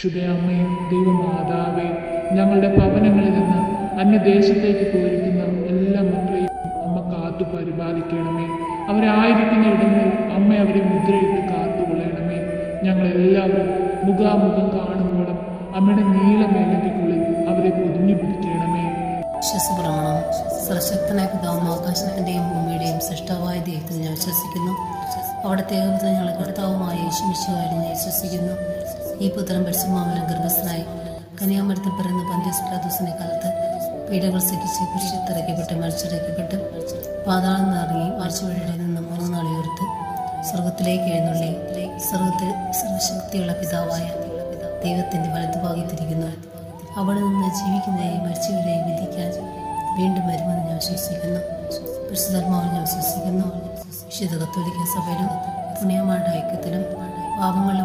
ശുദ്ധയമ്മയും ദൈവമാതാവേ ഞങ്ങളുടെ ഭവനങ്ങളിൽ നിന്ന് അന്യദേശത്തേക്ക് പോയിരിക്കുന്ന എല്ലാ മക്കളെയും അമ്മ കാത്തു പരിപാലിക്കണമേ. അവരായിരിക്കുന്ന ഇടങ്ങളിൽ അമ്മ അവരെ മുദ്രയിട്ട് കാത്തു കൊള്ളണമേ ഞങ്ങളെല്ലാവരും മുഖാമുഖം കാണുമ്പോഴും അമ്മയുടെ നീലമേലയ്ക്കുള്ളിൽ അവരെ പൊതിഞ്ഞു പിടിക്കണമേ. വിശ്വസപ്രമാണം. സർവശക്തനായ പിതാവും ആകാശത്തിന്റെയും ഭൂമിയുടെയും സൃഷ്ടാവായ ദൈവത്തിൽ ഞാൻ വിശ്വസിക്കുന്നു. അവിടത്തെ ഞങ്ങളെ കർത്താവുമായ യേശുമിശുവായി ഞാൻ വിശ്വസിക്കുന്നു. ഈ പുത്രൻ പരിശുമാവനം ഗർഭസ്ഥനായി കന്യാമരത്തിൽ പിറന്ന പന്ത്യസ്പ്ലാദോസിനെ കാലത്ത് പീഡകൾ സഹിച്ച് കുരിശിത്തിറക്കപ്പെട്ട് മരിച്ചിറക്കപ്പെട്ട് പാതാളം നിറങ്ങി മരിച്ചുവഴിയുടെ നിന്ന് മൂന്ന് നാളിയോർത്ത് സ്വർഗത്തിലേക്ക് എഴുന്നള്ളി. സ്വർഗത്തിൽ സർവശക്തിയുള്ള പിതാവായ ദൈവത്തിന്റെ വലതുഭാഗത്തിരിക്കുന്നു അവിടെ നിന്ന് ജീവിക്കുന്നതിനെയും മരിച്ചവരെയും വിധിക്കാൻ വീണ്ടും വരുമെന്ന് ഞാൻ വിശ്വസിക്കുന്നു. പരിശുദ്ധാത്മാവിൽ ഞാൻ വിശ്വസിക്കുന്നു. വിശുദ്ധ കത്തോലിക്ക സഭയിലും പുണ്യമാരുടെ ഐക്യത്തിലും പാപങ്ങളുടെ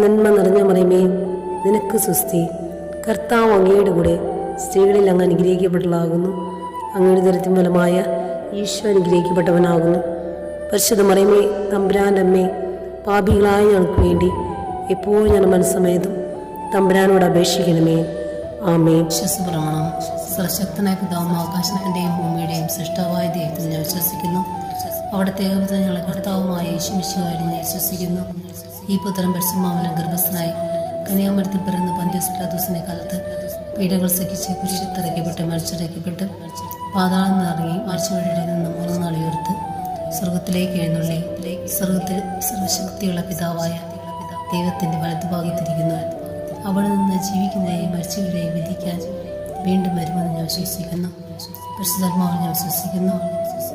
നന്മ നിറഞ്ഞ മറിയമേ നിനക്ക് സുസ്തി കർത്താവ് അങ്ങയുടെ കൂടെ സ്ത്രീകളിൽ അങ്ങ് അനുഗ്രഹിക്കപ്പെട്ടതാകുന്നു അങ്ങയുടെ ദരത്തിൻ ഫലമായ ഈശോ അനുഗ്രഹിക്കപ്പെട്ടവനാകുന്നു. പരിശുദ്ധ മറിയമേ തമ്പുരാന്റെ അമ്മേ പാപികളായ ഞങ്ങൾക്ക് വേണ്ടി എപ്പോഴും ഞാൻ മനസ്സമേതും തമ്പുരാനോട് അപേക്ഷിക്കണമേ. ആമേ വിശ്വസപ്രമാണം സർശക്തനായ പിതാവും ആകാശത്തിന്റെയും ഭൂമിയുടെയും സൃഷ്ടാവായ ദൈവത്തിൽ ഞാൻ വിശ്വസിക്കുന്നു. അവിടുത്തെ ഏകപുത്രൻ ഞങ്ങളെ കർത്താവുമായ യേശുമിശുവായി ഞാൻ വിശ്വസിക്കുന്നു ഈ പുത്രൻ പരിശുമാവനം ഗർഭസ്ഥനായി കന്യാമരത്തിൽ പിറന്ന പന്ത്യസ്പ്ലാദോസിനെ കാലത്ത് പീഡകൾ സഹിച്ച് കുരിശിത്തിറക്കപ്പെട്ട് മരിച്ചിറക്കപ്പെട്ട് പാതാളം നിറങ്ങി മരിച്ചുവഴിയുടെ നിന്ന് മൂന്ന് നാൾ ഉയർത്ത് സ്വർഗത്തിലേക്ക് എഴുന്നള്ളി. സ്വർഗത്തിൽ സർവശക്തിയുള്ള പിതാവായ ദൈവത്തിന്റെ വലതുഭാഗത്തിരിക്കുന്നു അവിടെ നിന്ന് ജീവിക്കുന്നതിനെയും മരിച്ചവരെയും വിധിക്കാൻ വീണ്ടും വരുമെന്ന് ഞാൻ വിശ്വസിക്കുന്നു. പരിശുദ്ധാത്മാവിൽ ഞാൻ വിശ്വസിക്കുന്നു.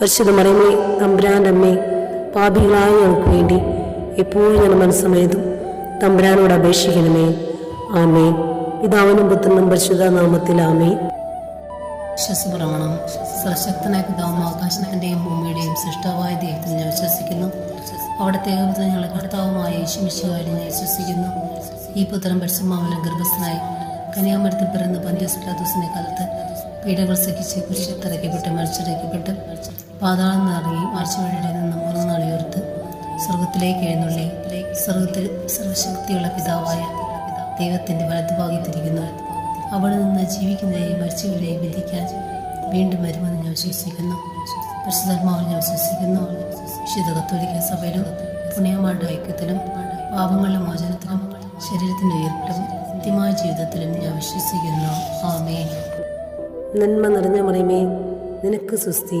പരിശുദ്ധ മറിയമ്മേ തമ്പുരാന്റെ അമ്മേ പാപികളായ ഞങ്ങൾക്ക് വേണ്ടി എപ്പോഴും ഞാൻ മനസ്സമയതും തമ്പുരാനോട് അപേക്ഷിക്കണമേ. ആമേ പിതാവിനും പുത്രനും പരിശുദ്ധ നാമത്തിൽ ആമേ വിശ്വസപ്രമാണം. സർശക്തനായ പിതാവും ആകാശത്തിന്റെയും ഭൂമിയുടെയും സൃഷ്ടവായ ദൈവത്തിൽ ഞാൻ വിശ്വസിക്കുന്നു. അവിടുത്തെ ഞങ്ങളുടെ കർത്താവുമായ യേശുമിശുകാരി ഞാൻ വിശ്വസിക്കുന്നു. ഈ പുത്രൻ പരിശുമാവനം ഗർഭസ്ഥനായി കന്യാമരത്തിൽ പിറന്ന് പന്ത്യസ്പ്ലാദൂസിനെ കാലത്ത് പീഡകൾ സഹിച്ച് കുരിശത്തറയ്ക്കപ്പെട്ട് മരിച്ചടയ്ക്കപ്പെട്ട് പാതാളം നിറങ്ങി ആഴ്ചവഴിയുടെ നിന്ന് മൂന്ന് നാൾ ഉയർത്ത് സ്വർഗത്തിലേക്ക് എഴുന്നള്ളി. സ്വർഗത്തിൽ സർവശക്തിയുള്ള പിതാവായ ദൈവത്തിന്റെ വലതുഭാഗത്തിരിക്കുന്നു അവിടെ നിന്ന് ജീവിക്കുന്നതിനെയും മരിച്ചവരെയും വിധിക്കാൻ വീണ്ടും വരുമെന്ന് ഞാൻ വിശ്വസിക്കുന്നു. പരിശുദ്ധാത്മാവിൽ ഞാൻ വിശ്വസിക്കുന്നു. വിശുദ്ധ സഭയിലും പുണ്യമാരുടെ ഐക്യത്തിലും പാപങ്ങളുടെ മോചനത്തിലും ശരീരത്തിന്റെ ഉയർപ്പിലും നിത്യമായ ജീവിതത്തിലും ഞാൻ വിശ്വസിക്കുന്നു. ആമേ നന്മ നിറഞ്ഞ മറിയമേ നിനക്ക് സുസ്തി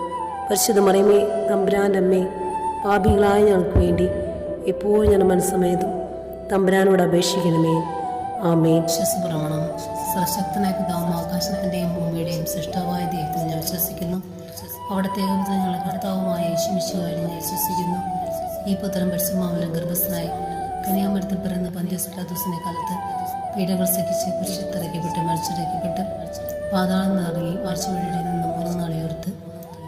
പരിശുദ്ധ മറിയമേ തമ്പുരാന്റെ അമ്മേ പാപികളായ ഞങ്ങൾക്ക് വേണ്ടി എപ്പോഴും ഞാൻ മനസ്സമയത്തും തമ്പുരാനോട് അപേക്ഷിക്കണമേ. ആമേ വിശ്വസപ്രമാണം. സർശക്തനായ പിതാവും ആകാശത്തിന്റെയും ഭൂമിയുടെയും സൃഷ്ടാവായ ദൈവത്തിൽ ഞാൻ വിശ്വസിക്കുന്നു. അവിടത്തെ ഞങ്ങൾ കർത്താവുമായ യേശുമിശുകാരി ഞാൻ വിശ്വസിക്കുന്നു. ഈ പുത്രം പരിശുമാവനം ഗർഭസ്ഥനായി കന്യാമരത്തിൽ പിറന്ന് പന്ത്യസ്പ്ലാദൂസിനെ കാലത്ത് പീഡകൾ സഹിച്ച് കുരിശത്തറയ്ക്കപ്പെട്ട് മരിച്ചിറക്കപ്പെട്ട് പാതാളം നിറങ്ങി മാർച്ച് നിന്ന് നാൾ ഉയർത്ത്